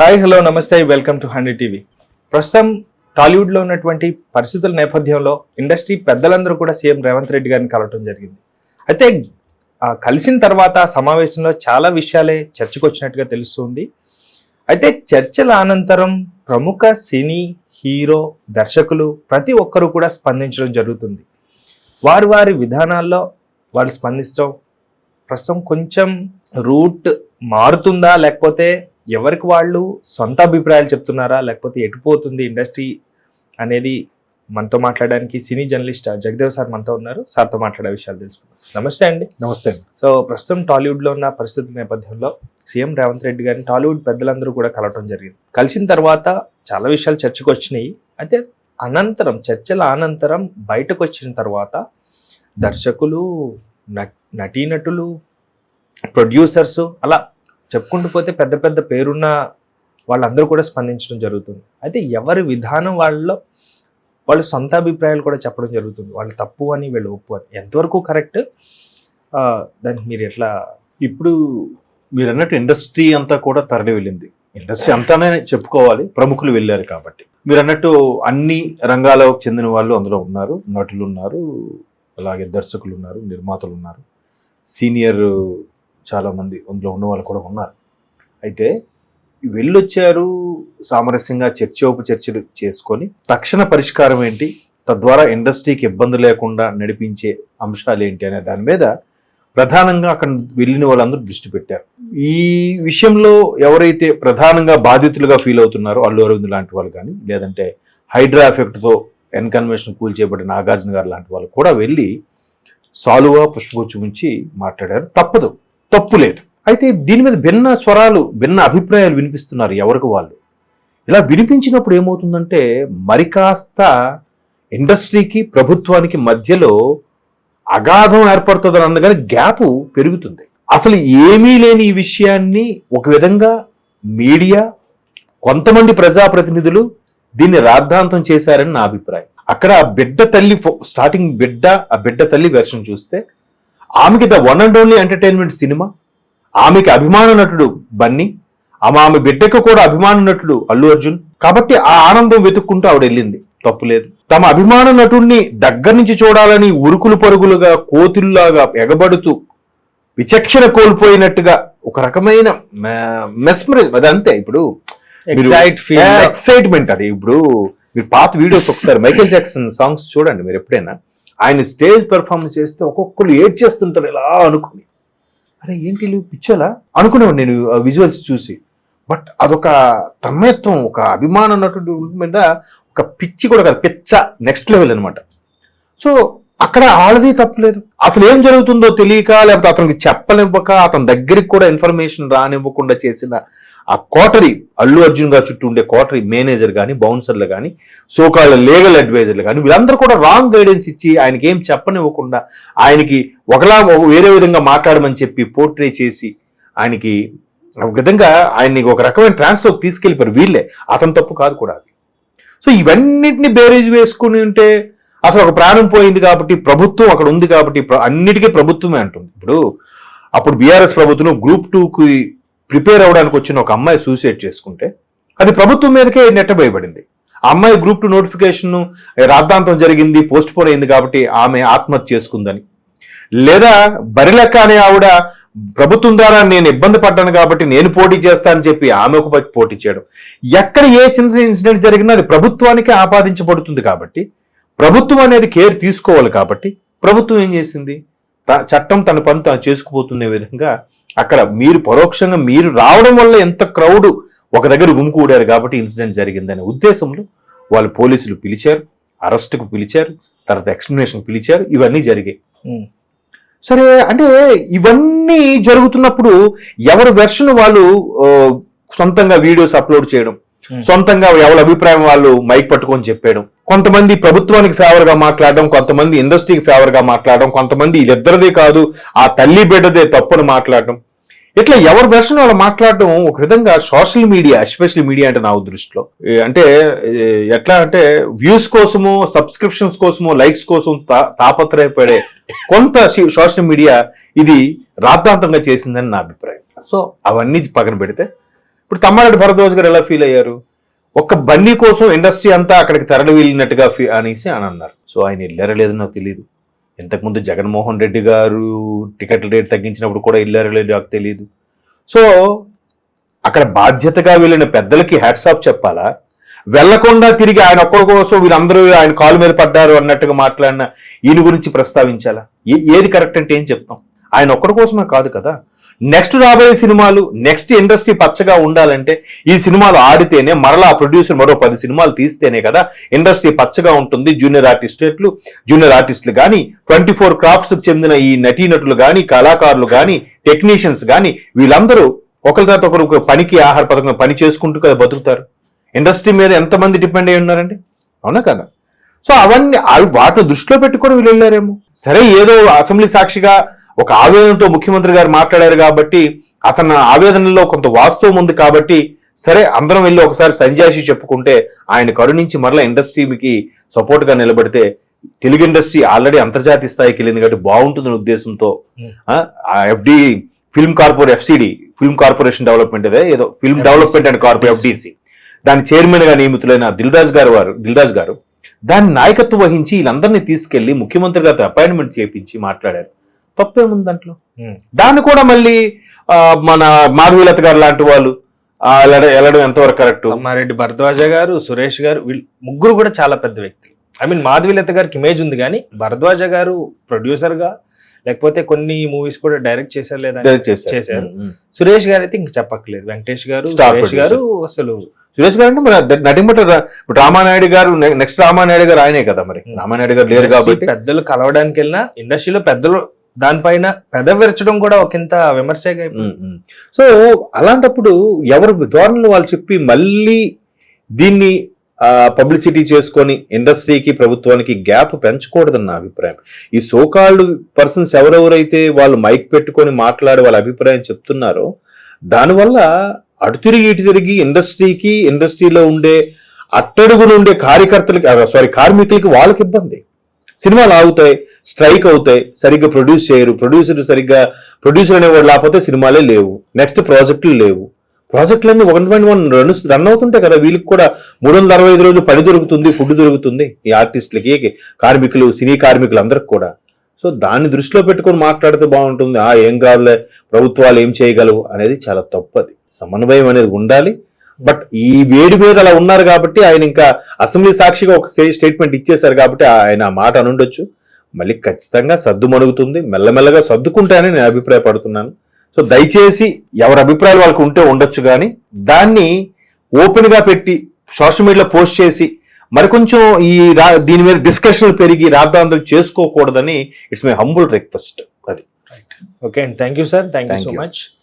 Hi hello నమస్తే welcome to hundred TV. ప్రస్తుతం టాలీవుడ్లో ఉన్నటువంటి పరిస్థితుల నేపథ్యంలో ఇండస్ట్రీ పెద్దలందరూ కూడా సీఎం రేవంత్ రెడ్డి గారిని కలవటం జరిగింది. అయితే కలిసిన తర్వాత సమావేశంలో చాలా విషయాలే చర్చకు వచ్చినట్టుగా తెలుస్తుంది. అయితే చర్చల అనంతరం ప్రముఖ సినీ హీరో దర్శకులు ప్రతి ఒక్కరూ కూడా స్పందించడం జరుగుతుంది. వారి వారి విధానాల్లో వాళ్ళు స్పందించడం ప్రస్తుతం కొంచెం రూట్ మారుతుందా లేకపోతే ఎవరికి వాళ్ళు సొంత అభిప్రాయాలు చెప్తున్నారా? లేకపోతే ఎటుపోతుంది ఇండస్ట్రీ అనేది మనతో మాట్లాడడానికి సినీ జర్నలిస్ట్ జగదేవ్ సార్ మనతో ఉన్నారు. సార్తో మాట్లాడే విషయాలు తెలుసుకుందాం. నమస్తే అండి. నమస్తే సో ప్రస్తుతం టాలీవుడ్లో ఉన్న పరిస్థితుల నేపథ్యంలో సీఎం రేవంత్ రెడ్డి గారిని టాలీవుడ్ పెద్దలందరూ కూడా కలవటం జరిగింది. కలిసిన తర్వాత చాలా విషయాలు చర్చకు వచ్చినాయి. అయితే అనంతరం చర్చల అనంతరం బయటకు వచ్చిన తర్వాత దర్శకులు న- నటీనటులు ప్రొడ్యూసర్స్ అలా చెప్పుకుంటూ పోతే పెద్ద పెద్ద పేరున్న వాళ్ళందరూ కూడా స్పందించడం జరుగుతుంది. అయితే ఎవరి విధానం వాళ్ళలో వాళ్ళ సొంత అభిప్రాయాలు కూడా చెప్పడం జరుగుతుంది. వాళ్ళు తప్పు అని వీళ్ళు ఒప్పు అని. ఎంతవరకు కరెక్ట్? దానికి మీరు ఎట్లా? ఇప్పుడు మీరు అన్నట్టు ఇండస్ట్రీ అంతా కూడా తరలి వెళ్ళింది. ఇండస్ట్రీ అంతానే చెప్పుకోవాలి. ప్రముఖులు వెళ్ళారు కాబట్టి. మీరు అన్నట్టు అన్ని రంగాలకు చెందిన వాళ్ళు అందులో ఉన్నారు. నటులు ఉన్నారు. అలాగే దర్శకులు ఉన్నారు. నిర్మాతలు ఉన్నారు. సీనియర్ చాలామంది అందులో ఉన్న వాళ్ళు కూడా ఉన్నారు. అయితే వెళ్ళొచ్చారు సామరస్యంగా చర్చోప చర్చలు చేసుకొని తక్షణ పరిష్కారం ఏంటి? తద్వారా ఇండస్ట్రీకి ఇబ్బంది లేకుండా నడిపించే అంశాలు ఏంటి అనే దాని మీద ప్రధానంగా అక్కడ వెళ్ళిన వాళ్ళందరూ దృష్టి పెట్టారు. ఈ విషయంలో ఎవరైతే ప్రధానంగా బాధితులుగా ఫీల్ అవుతున్నారో అల్లు అరవింద్ లాంటి వాళ్ళు కానీ లేదంటే హైడ్రా ఎఫెక్ట్తో ఎన్కన్వెన్షన్ కూల్చేయబడిన నాగార్జున గారు లాంటి వాళ్ళు కూడా వెళ్ళి సాలువా పుష్పగుచ్చం ఉంచి మాట్లాడారు. తప్పదు. తప్పు లేదు. అయితే దీని మీద భిన్న స్వరాలు భిన్న అభిప్రాయాలు వినిపిస్తున్నారు ఎవరికి వాళ్ళు. ఇలా వినిపించినప్పుడు ఏమవుతుందంటే మరి కాస్త ఇండస్ట్రీకి ప్రభుత్వానికి మధ్యలో అగాధం ఏర్పడుతుందని అందుకని గ్యాప్ పెరుగుతుంది. అసలు ఏమీ లేని ఈ విషయాన్ని ఒక విధంగా మీడియా కొంతమంది ప్రజాప్రతినిధులు దీన్ని రాద్ధాంతం చేశారని నా అభిప్రాయం. అక్కడ ఆ బిడ్డ తల్లి ఫో- స్టార్టింగ్ బిడ్డ ఆ బిడ్డ తల్లి వెర్షన్ చూస్తే ఆమెకి the one and only entertainment cinema ఆమెకి అభిమాన నటుడు బన్నీ ఆమె ఆమె బిడ్డకు కూడా అభిమాన నటుడు అల్లు అర్జున్. కాబట్టి ఆ ఆనందం వెతుక్కుంటూ ఆవిడ వెళ్ళింది తప్పులేదు తమ అభిమాన నటుడిని దగ్గర నుంచి చూడాలని ఉరుకులు పరుగులుగా కోతుల్లాగా ఎగబడుతూ విచక్షణ కోల్పోయినట్టుగా ఒక రకమైన మెస్మరైజ్. అది అంతే. ఇప్పుడు ఎక్సైట్మెంట్ అది. ఇప్పుడు మీరు పాత వీడియోస్ ఒకసారి మైకేల్ జాక్సన్ సాంగ్స్ చూడండి మీరు ఎప్పుడైనా. ఆయన స్టేజ్ పెర్ఫార్మెన్స్ చేస్తే ఒక్కొక్కరు ఏడ్ చేస్తుంటారు ఇలా అనుకుని. అరే ఏంటి వీళ్ళు పిచ్చోలా? అనుకునేవాడు నేను విజువల్స్ చూసి. బట్ అదొక తన్మయత్వం ఒక అభిమానం ఉన్నటువంటి మీద ఒక పిచ్చి కూడా కాదు పిచ్చ నెక్స్ట్ లెవెల్ అనమాట సో అక్కడ ఆడది తప్పలేదు అసలు ఏం జరుగుతుందో తెలియక లేకపోతే అతనికి చెప్పనివ్వక అతని దగ్గరికి కూడా ఇన్ఫర్మేషన్ రానివ్వకుండా చేసిన ఆ కోటరీ అల్లు అర్జున్ గారి చుట్టూ ఉండే కోటరీ మేనేజర్ కానీ బౌన్సర్లు కానీ సోకాళ్ళ లీగల్ అడ్వైజర్లు కానీ వీళ్ళందరూ కూడా రాంగ్ గైడెన్స్ ఇచ్చి ఆయనకి ఏం చెప్పనివ్వకుండా ఆయనకి ఒకలా ఒక వేరే విధంగా మాట్లాడమని చెప్పి పోర్ట్రే చేసి ఆయనకి ఒక విధంగా ఆయన్ని ఒక రకమైన ట్రాన్స్లోకి తీసుకెళ్ళిపోయారు వీళ్ళే. అతని తప్పు కాదు కూడా అది. సో ఇవన్నిటిని బేరేజ్ వేసుకుని ఉంటే అసలు ఒక ప్రాణం పోయింది కాబట్టి ప్రభుత్వం అక్కడ ఉంది కాబట్టి అన్నిటికీ ప్రభుత్వమే అంటుంది. ఇప్పుడు అప్పుడు బీఆర్ఎస్ ప్రభుత్వం గ్రూప్ టూకి ప్రిపేర్ అవ్వడానికి వచ్చిన ఒక అమ్మాయి సూసైడ్ చేసుకుంటే అది ప్రభుత్వం మీదకే నెట్టబోయబడింది ఆ అమ్మాయి గ్రూప్ టూ నోటిఫికేషన్ రాద్ధాంతం జరిగింది పోస్ట్ పోన్ అయింది కాబట్టి ఆమె ఆత్మహత్య చేసుకుందని. లేదా బరిలెక్క అనే ఆవిడ ప్రభుత్వం ద్వారా నేను ఇబ్బంది పడ్డాను కాబట్టి నేను పోటీ చేస్తానని చెప్పి ఆమె ఒక పోటీ చేయడం. ఎక్కడ ఏ చిన్న ఇన్సిడెంట్ జరిగినా అది ప్రభుత్వానికి ఆపాదించబడుతుంది కాబట్టి ప్రభుత్వం అనేది కేర్ తీసుకోవాలి కాబట్టి ప్రభుత్వం ఏం చేసింది? త- చట్టం తన పని తాను చేసుకుపోతున్న విధంగా అక్కడ మీరు పరోక్షంగా మీరు రావడం వల్ల ఎంత క్రౌడ్ ఒక దగ్గర గుమికూడారు కాబట్టి ఇన్సిడెంట్ జరిగిందనే ఉద్దేశంలో వాళ్ళు పోలీసులు పిలిచారు అరెస్ట్కు పిలిచారు తర్వాత ఎక్స్ప్లెనేషన్ పిలిచారు ఇవన్నీ జరిగాయి. సరే అంటే ఇవన్నీ జరుగుతున్నప్పుడు ఎవరి వెర్షన్ వాళ్ళు సొంతంగా వీడియోస్ అప్లోడ్ చేయడం. సొంతంగా ఎవరి అభిప్రాయం వాళ్ళు మైక్ పట్టుకొని చెప్పేయడం కొంతమంది ప్రభుత్వానికి ఫేవర్గా మాట్లాడడం కొంతమంది ఇండస్ట్రీకి ఫేవర్గా మాట్లాడడం కొంతమంది వీళ్ళిద్దరిదే కాదు ఆ తల్లి బిడ్డదే తప్పుని మాట్లాడడం ఇట్లా ఎవరి వెర్షన్ వాళ్ళు మాట్లాడడం ఒక విధంగా సోషల్ మీడియా ఎస్పెషల్ మీడియా అంటే నా దృష్టిలో అంటే ఎట్లా అంటే వ్యూస్ కోసమో సబ్స్క్రిప్షన్స్ కోసమో లైక్స్ కోసం తా- తాపత్రయపడే కొంత సోషల్ మీడియా ఇది రాద్ధాంతంగా చేసిందని నా అభిప్రాయం. సో అవన్నీ పక్కన పెడితే ఇప్పుడు తమ్మారెడ్డి భరద్వాజ్ గారు ఎలా ఫీల్ అయ్యారు? ఒక్క బండి కోసం ఇండస్ట్రీ అంతా అక్కడికి తరలి వెళ్ళినట్టుగా ఫీ అనేసి అని అన్నారు. సో ఆయన వెళ్ళారో లేదో నాకు తెలియదు ఇంతకుముందు జగన్మోహన్ రెడ్డి గారు టికెట్ల రేట్ తగ్గించినప్పుడు కూడా వెళ్ళారో లేదో నాకు తెలియదు సో అక్కడ బాధ్యతగా వెళ్ళిన పెద్దలకి హ్యాట్సాప్ చెప్పాలా? వెళ్ళకుండా తిరిగి ఆయన ఒక్కడి కోసం వీళ్ళందరూ ఆయన కాలు మీద పడ్డారు అన్నట్టుగా మాట్లాడిన ఈయన గురించి ప్రస్తావించాలా? ఏ- ఏది కరెక్ట్ అంటే ఏం చెప్తాం? ఆయన ఒక్కడి కోసమే కాదు కదా. నెక్స్ట్ రాబోయే సినిమాలు నెక్స్ట్ ఇండస్ట్రీ పచ్చగా ఉండాలంటే ఈ సినిమాలు ఆడితేనే మరలా ప్రొడ్యూసర్ మరో పది సినిమాలు తీస్తేనే కదా ఇండస్ట్రీ పచ్చగా ఉంటుంది. జూనియర్ ఆర్టిస్టులు జూనియర్ ఆర్టిస్టులు కానీ ట్వంటీ ఫోర్ క్రాఫ్ట్స్కి చెందిన ఈ నటీనటులు కానీ కళాకారులు కానీ టెక్నీషియన్స్ కానీ వీళ్ళందరూ ఒకరి తర్వాత ఒకరు పనికి ఆహార పథకం పని చేసుకుంటూ కదా బతుకుతారు. ఇండస్ట్రీ మీద ఎంతమంది డిపెండ్ అయి ఉన్నారండి? అవునా కదా? సో అవన్నీ వాటిని దృష్టిలో పెట్టుకొని వీళ్ళు వెళ్ళారేమో. సరే ఏదో అసెంబ్లీ సాక్షిగా ఒక ఆవేదనతో ముఖ్యమంత్రి గారు మాట్లాడారు కాబట్టి అతని ఆవేదనలో కొంత వాస్తవం ఉంది కాబట్టి సరే అందరం వెళ్ళి ఒకసారి సంజాయిషి చెప్పుకుంటే ఆయన కరుణించి మరలా ఇండస్ట్రీకి సపోర్ట్గా నిలబడితే తెలుగు ఇండస్ట్రీ ఆల్రెడీ అంతర్జాతీయ స్థాయికి వెళ్ళింది కాబట్టి బాగుంటుందనే ఉద్దేశంతో FD film corporate FCD film corporation development అదే ఏదో film. Development and corporate FDC దాని చైర్మన్గా నియమితులైన దిల్రాజ్ గారు వారు దిల్రాజ్ గారు దాని నాయకత్వం వహించి వీళ్ళందరినీ తీసుకెళ్ళి ముఖ్యమంత్రి గారితో అపాయింట్మెంట్ చేపించి మాట్లాడారు తప్పేముంది దాంట్లో. దాన్ని కూడా మళ్ళీ మన మాధవీలత గారు లాంటి వాళ్ళు వెళ్ళడం ఎంతవరకు కరెక్ట్? తమ్మారెడ్డి భరద్వాజ గారు సురేష్ గారు వీళ్ళు ముగ్గురు కూడా చాలా పెద్ద వ్యక్తులు. ఐ మీన్ మాధవిలత గారికి ఇమేజ్ ఉంది కానీ భరద్వాజ గారు ప్రొడ్యూసర్గా లేకపోతే కొన్ని మూవీస్ కూడా డైరెక్ట్ చేశారు లేదా చేశారు. సురేష్ గారు అయితే ఇంక చెప్పక్కలేదు వెంకటేష్ గారు సురేష్ గారు అసలు సురేష్ గారు అంటే మరి నటింపట రామానాయుడు గారు నెక్స్ట్ రామానాయుడు గారు ఆయనే కదా మరి. రామానాయుడు గారు లేరు కాబట్టి. పెద్దలు కలవడానికి వెళ్ళినా ఇండస్ట్రీలో పెద్దలు దానిపైన పెదవిరచడం కూడా ఒకంత విమర్శగా సో అలాంటప్పుడు ఎవరు ధోరణులు వాళ్ళు చెప్పి మళ్ళీ దీన్ని పబ్లిసిటీ చేసుకొని ఇండస్ట్రీకి ప్రభుత్వానికి గ్యాప్ పెంచకూడదని నా అభిప్రాయం. ఈ సోకాళ్ళు పర్సన్స్ ఎవరెవరైతే వాళ్ళు మైక్ పెట్టుకొని మాట్లాడి వాళ్ళ అభిప్రాయం చెప్తున్నారో దానివల్ల అటు తిరిగి ఇటు తిరిగి ఇండస్ట్రీకి ఇండస్ట్రీలో ఉండే అట్టడుగున ఉండే కార్యకర్తలకి సారీ కార్మికులకి వాళ్ళకి ఇబ్బంది. సినిమాలు ఆగుతాయి స్ట్రైక్ అవుతాయి సరిగ్గా ప్రొడ్యూస్ చేయరు. ప్రొడ్యూసర్ సరిగ్గా ప్రొడ్యూసర్ అనేవాడు లేకపోతే సినిమాలే లేవు. నెక్స్ట్ ప్రాజెక్టులు లేవు. ప్రాజెక్టులన్నీ one point one run run అవుతుంటాయి కదా. వీళ్ళకి కూడా మూడు వందల అరవై ఐదు రోజులు పని దొరుకుతుంది ఫుడ్ దొరుకుతుంది ఈ ఆర్టిస్టులకి కార్మికులు సినీ కార్మికులు అందరికి కూడా. సో దాన్ని దృష్టిలో పెట్టుకొని మాట్లాడితే బాగుంటుంది. ఆ ఏం కాదులే ప్రభుత్వాలు ఏం చేయగలవు అనేది చాలా తప్పది సమన్వయం అనేది ఉండాలి. బట్ ఈ వేడి మీద అలా ఉన్నారు కాబట్టి ఆయన ఇంకా అసెంబ్లీ సాక్షిగా ఒక స్టేట్మెంట్ ఇచ్చేశారు కాబట్టి ఆయన ఆ మాట అనుండొచ్చు. మళ్ళీ ఖచ్చితంగా సర్దు మణుగుతుంది. మెల్లమెల్లగా సర్దుకుంటానని నేను అభిప్రాయపడుతున్నాను. సో దయచేసి ఎవరి అభిప్రాయాలు వాళ్ళకి ఉంటే ఉండొచ్చు కానీ దాన్ని ఓపెన్గా పెట్టి సోషల్ మీడియాలో పోస్ట్ చేసి మరికొంచెం ఈ రా- దీని మీద డిస్కషన్ పెరిగి రాద్ధాంతం చేసుకోకూడదని ఇట్స్ మై హంబుల్ రిక్వెస్ట్ అది. ఓకే అండి thank you sir thank you so. Much